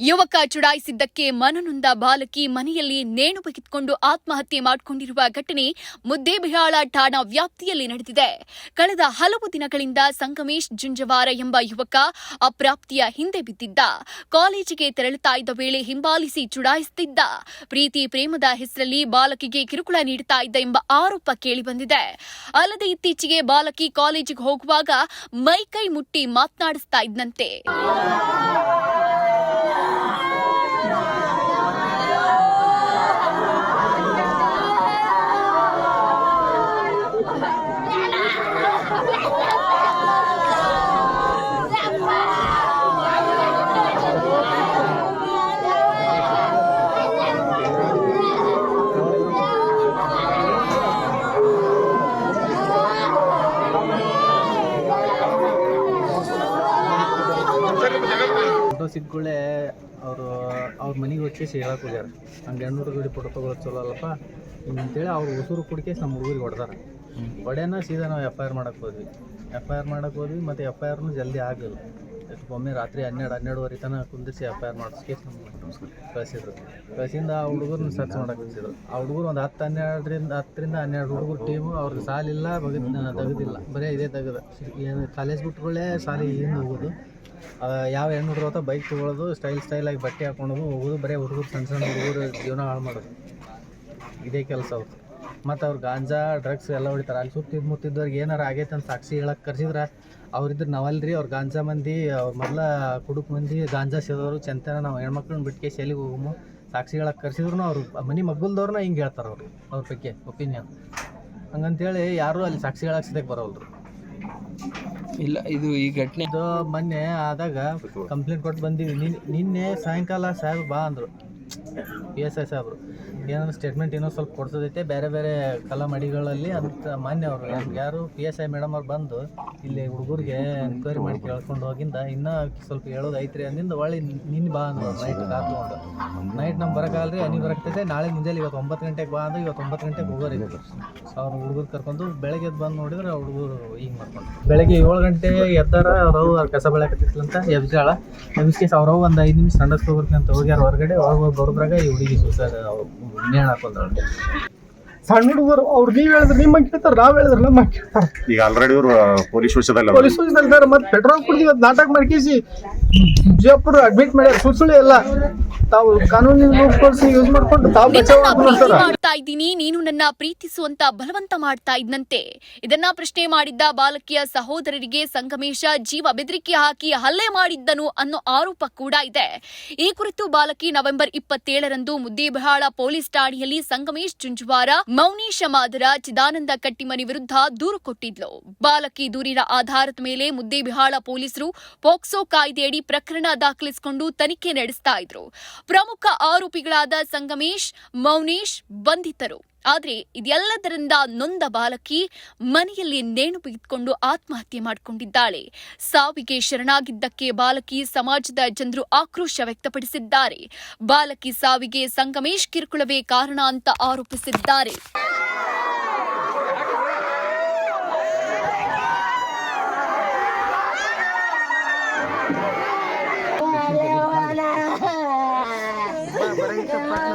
ಯುವಕ ಚುಡಾಯಿಸಿದ್ದಕ್ಕೆ ಮನನೊಂದ ಬಾಲಕಿ ಮನೆಯಲ್ಲಿ ನೇಣು ಬಗೆದುಕೊಂಡು ಆತ್ಮಹತ್ಯೆ ಮಾಡಿಕೊಂಡಿರುವ ಘಟನೆ ಮುದ್ದೇಬಿಹಾಳ ಠಾಣಾ ವ್ಯಾಪ್ತಿಯಲ್ಲಿ ನಡೆದಿದೆ. ಕಳೆದ ಹಲವು ದಿನಗಳಿಂದ ಸಂಗಮೇಶ್ ಜುಂಜವಾರ ಎಂಬ ಯುವಕ ಅಪ್ರಾಪ್ತಿಯ ಹಿಂದೆ ಬಿದ್ದಿದ್ದ. ಕಾಲೇಜಿಗೆ ತೆರಳುತ್ತಾ ಇದ್ದ ವೇಳೆ ಹಿಂಬಾಲಿಸಿ ಚುಡಾಯಿಸುತ್ತಿದ್ದ ಪ್ರೀತಿ ಪ್ರೇಮದ ಹೆಸರಲ್ಲಿ ಬಾಲಕಿಗೆ ಕಿರುಕುಳ ನೀಡುತ್ತಾ ಇದ್ದ ಎಂಬ ಆರೋಪ ಕೇಳಿಬಂದಿದೆ. ಅಲ್ಲದೆ ಇತ್ತೀಚೆಗೆ ಬಾಲಕಿ ಕಾಲೇಜಿಗೆ ಹೋಗುವಾಗ ಮೈಕೈ ಮುಟ್ಟಿ ಮಾತನಾಡಿಸ್ತಾ ಇದ್ದಂತೆ ಸಿಕ್ಕುಗಳೇ ಅವರು, ಅವ್ರ ಮನೆಗೆ ಹೊಚ್ಚಿಸಿ ಹೇಳಕ್ಕೆ ಹೋಗ್ಯಾರ. ಹಂಗೆ ಎಣ್ಣೂರು ಹುಡುಗರಿಗೆ ಫೋಟೋ ತೊಗೊಳೋದು ಚಲೋ ಅಲ್ಲಪ್ಪ. ಹಿಂಗಂತೇಳಿ ಅವ್ರು ಉಸುರು ಕುಡಿಕೆ ನಮ್ಮ ಹುಡುಗರಿಗೆ ಹೊಡೆದಾರ. ಹೊಡೆನ ಸೀದಾ ನಾವು ಎಫ್ ಐ ಆರ್ ಮಾಡಕ್ಕೆ ಹೋದ್ವಿ. ಎಫ್ ಐ ಆರ್ ಮಾಡಕ್ಕೆ ಹೋದ್ವಿ ಮತ್ತು ಎಫ್ ಐ ಆರ್ನು ಜಲ್ದಿ ಆಗಲಿಲ್ಲ. ಒಮ್ಮೆ ರಾತ್ರಿ ಹನ್ನೆರಡು, ಹನ್ನೆರಡುವರೆ ತನಕ ಕುಂದಿಸಿ ಎಫ್ ಐ ಆರ್ ಮಾಡಿಸ್ಕೆ ಕಳಿಸಿದ್ರು. ಕಳಿಸಿಂದ ಆ ಹುಡುಗರನ್ನ ಸರ್ಚ್ ಮಾಡಕ್ಕೆ ಕಳಿಸಿದ್ರು ಆ ಹುಡುಗರು ಒಂದು ಹತ್ತು ಹನ್ನೆರಡರಿಂದ, ಹತ್ತರಿಂದ ಹನ್ನೆರಡು ಹುಡುಗರು ಟೀಮು ಅವ್ರಿಗೆ ಸಾಲಿಲ್ಲ ಬಗ್ಗೆ ತೆಗೆದಿಲ್ಲ. ಬರೀ ಇದೇ ತೆಗೆದು. ಏನು ಕಾಲೇಜ್ ಬಿಟ್ಟುಗಳೇ ಸಾಲಿಗೆ ಏನು ಹೋಗೋದು? ಯಾವ ಹೆಣ್ಣು ಹುಡುಗರು ಅಥವಾ ಬೈಕ್ ತೊಗೊಳೋದು ಸ್ಟೈಲ್ ಸ್ಟೈಲಾಗಿ ಬಟ್ಟೆ ಹಾಕೊಂಡು ಹೋಗೋದು, ಬರೀ ಹುಡುಗರು ಸಣ್ಣ ಸಣ್ಣ ಹುಡುಗರು ಜೀವನ ಹಾಳು ಮಾಡೋದು. ಇದೇ ಕೆಲಸ ಅವ್ರು. ಮತ್ತು ಅವ್ರು ಗಾಂಜಾ ಡ್ರಗ್ಸ್ ಎಲ್ಲ ಹೊಡಿತಾರೆ. ಅಲ್ಲಿ ಸುತ್ತಿದ್ ಮುತ್ತಿದ್ದವ್ರಿಗೆ ಏನಾರು ಆಗೈತೆ ಅಂತ ಸಾಕ್ಷಿ ಹೇಳಕ್ಕೆ ಕರ್ಸಿದ್ರೆ, ಅವ್ರಿದ್ರೆ ನಾವಲ್ರಿ, ಅವ್ರು ಗಾಂಜಾ ಮಂದಿ, ಅವ್ರು ಮೊದಲ ಕುಡುಕು ಮಂದಿ, ಗಾಂಜಾ ಸೇದೋರು, ಚಂತನ ನಾವು ಹೆಣ್ಮಕ್ಳನ್ನ ಬಿಟ್ಕೆ ಶೈಲಿಗೆ ಹೋಗಮು, ಸಾಕ್ಷಿ ಹೇಳಕ್ಕೆ ಕರ್ಸಿದ್ರು ಅವರು, ಮನೆ ಮಗ್ಗಲ್ದವ್ರನ್ನ ಹಿಂಗೆ ಹೇಳ್ತಾರೆ ಅವರು, ಅವ್ರ ಬಗ್ಗೆ ಒಪಿನಿಯನ್ ಹಂಗಂತೇಳಿ ಯಾರೂ ಅಲ್ಲಿ ಸಾಕ್ಷಿ ಹೇಳಕ್ಕೆ ಸದ್ಯಕ್ಕೆ ಬರೋಲ್ರು ಇಲ್ಲ, ಇದು ಈ ಘಟನೆ. ಮೊನ್ನೆ ಆದಾಗ ಕಂಪ್ಲೇಂಟ್ ಕೊಟ್ಟು ಬಂದೀವಿ. ನಿನ್- ನಿನ್ನೆ ಸಾಯಂಕಾಲ ಸಾಹೇಬ್ ಬಾ ಅಂದರು. ಪಿ ಎಸ್ ಐ ಸಾಹೇಬ್ರು ಏನಾದ್ರು ಸ್ಟೇಟ್ಮೆಂಟ್ ಏನೋ ಸ್ವಲ್ಪ ಕೊಡ್ಸೋದೈತೆ. ಬೇರೆ ಬೇರೆ ಕಲಾ ಮಡಿಗಳಲ್ಲಿ ಅಂತ ಮಾನ್ಯ ಅವರು. ಯಾರು ಪಿ ಎಸ್ ಐ ಮೇಡಮ್ ಅವ್ರು ಬಂದು ಇಲ್ಲಿ ಹುಡುಗರಿಗೆ ಎನ್ಕ್ವೈರಿ ಮಾಡಿ ಕೇಳ್ಕೊಂಡು ಹೋಗಿಂದ ಇನ್ನೂ ಸ್ವಲ್ಪ ಹೇಳೋದು ಐತ್ರಿ ಅಂದಿಂದ ಒಳ್ಳೆ ನಿನ್ನ ಬಾ ಅಂದ್ರು ನೈಟ್ ಕಾರ್ ನೈಟ್ ನಮ್ಗೆ ಬರೋಕ್ಕಾಗಲ್ರಿ ಅನಿ ಬರಕ್ತೈತೆ. ನಾಳೆ ಮುಂಜಾನೆ ಇವತ್ತು ಒಂಬತ್ತು ಗಂಟೆಗೆ ಬಾ ಅಂದ್ರೆ ಇವತ್ತು ಒಂಬತ್ತು ಗಂಟೆಗೆ ಹೋಗೋರಿ ಅವ್ರ ಹುಡುಗರು ಕರ್ಕೊಂಡು ಬೆಳಗ್ಗೆ ಬಂದು ನೋಡಿದ್ರೆ ಹುಡುಗರು ಈಗ ಮಾಡ್ಕೊಂಡು ಬೆಳಗ್ಗೆ ಏಳು ಗಂಟೆ ಎದ್ದಾರ ಅವ್ರ ಕಸ ಅಂತ ಎಬ್ಸಾಳ ಎಬ್ಸ್ಕೇಸ್ ಅವ್ರವು ಒಂದು ಐದು ನಿಮಿಷ ಸಂಡಸ್ ಅಂತ ಹೋಗ್ಯಾರ ಹೊರಗಡೆ. ಹೋಗಿ ಬರೋದ್ರಾಗ ಈ ಹುಡುಗಿ ಸೂಸೈಡ್ ನೇಣು ಸಣ್ಣ ಹುಡುಗರು ಅವ್ರು ನೀವ್ ಹೇಳಿದ್ರೆ ನಿಮ್ಮ ಕೇಳ್ತಾರ ನಾವ್ ಹೇಳಿದ್ರೆ ನಮ್ಮ ಕೇಳ್ತಾರ. ಈಗ ಆಲ್ರೆಡಿ ಇವರು ಪೊಲೀಸ್ ವಿಷಯದಲ್ಲಿ ಪೊಲೀಸ್ ಇದ್ದಾರೆ ಮತ್ತೆ ಪೆಟ್ರೋಲ್ ಕೊಡ್ತೀವಿ ಇವತ್ತು ನಾಟಕ ಮಾಡ್ಕೇಸಿ ಅಡ್ಮಿಟ್ ಮಾಡ್ಯಾರ ಸುಳ್ಸುಳಿ ಎಲ್ಲ ತಾವು ಕಾನೂನಿನ ಯೂಸ್ ಮಾಡ್ಕೊಂಡು ತಾವು ಬಚಾವ್ ಮಾಡ್ತಾ ಇದ್ದೀನಿ ನೀನು ನನ್ನ ಪ್ರೀತಿಸುವಂತ ಬಲವಂತ ಮಾಡ್ತಾ ಇದ್ದಂತೆ ಇದನ್ನ ಪ್ರಶ್ನೆ ಮಾಡಿದ್ದ ಬಾಲಕಿಯ ಸಹೋದರರಿಗೆ ಸಂಗಮೇಶ ಜೀವ ಬೆದರಿಕೆ ಹಾಕಿ ಹಲ್ಲೆ ಮಾಡಿದ್ದನು ಅನ್ನೋ ಆರೋಪ ಕೂಡ ಇದೆ. ಈ ಕುರಿತು ಬಾಲಕಿ ನವೆಂಬರ್ ಇಪ್ಪತ್ತೇಳರಂದು ಮುದ್ದೇಬಿಹಾಳ ಪೊಲೀಸ್ ಠಾಣೆಯಲ್ಲಿ ಸಂಗಮೇಶ್ ಜುಂಜುವಾರ ಮೌನೀಶ ಮಾದರ ಚಿದಾನಂದ ಕಟ್ಟಿಮನಿ ವಿರುದ್ಧ ದೂರು ಕೊಟ್ಟಿದ್ಲು. ಬಾಲಕಿ ದೂರಿನ ಆಧಾರದ ಮೇಲೆ ಮುದ್ದೇಬಿಹಾಳ ಪೊಲೀಸರು ಪೋಕ್ಸೋ ಕಾಯ್ದೆಯಡಿ ಪ್ರಕರಣ ದಾಖಲಿಸಿಕೊಂಡು ತನಿಖೆ ನಡೆಸ್ತಾ ಇದ್ರು. ಪ್ರಮುಖ ಆರೋಪಿಗಳಾದ ಸಂಗಮೇಶ್, ಮೌನೇಶ್ ಬಂಧಿತರು. ಆದರೆ ಇದೆಲ್ಲದರಿಂದ ನೊಂದ ಬಾಲಕಿ ಮನೆಯಲ್ಲಿ ನೇಣು ಬಿಗಿದುಕೊಂಡು ಆತ್ಮಹತ್ಯೆ ಮಾಡಿಕೊಂಡಿದ್ದಾಳೆ. ಸಾವಿಗೆ ಶರಣಾಗಿದ್ದಕ್ಕೆ ಬಾಲಕಿ ಸಮಾಜದ ಜನರು ಆಕ್ರೋಶ ವ್ಯಕ್ತಪಡಿಸಿದ್ದಾರೆ. ಬಾಲಕಿ ಸಾವಿಗೆ ಸಂಗಮೇಶ್ ಕಿರುಕುಳವೇ ಕಾರಣ ಅಂತ ಆರೋಪಿಸಿದ್ದಾರೆ. for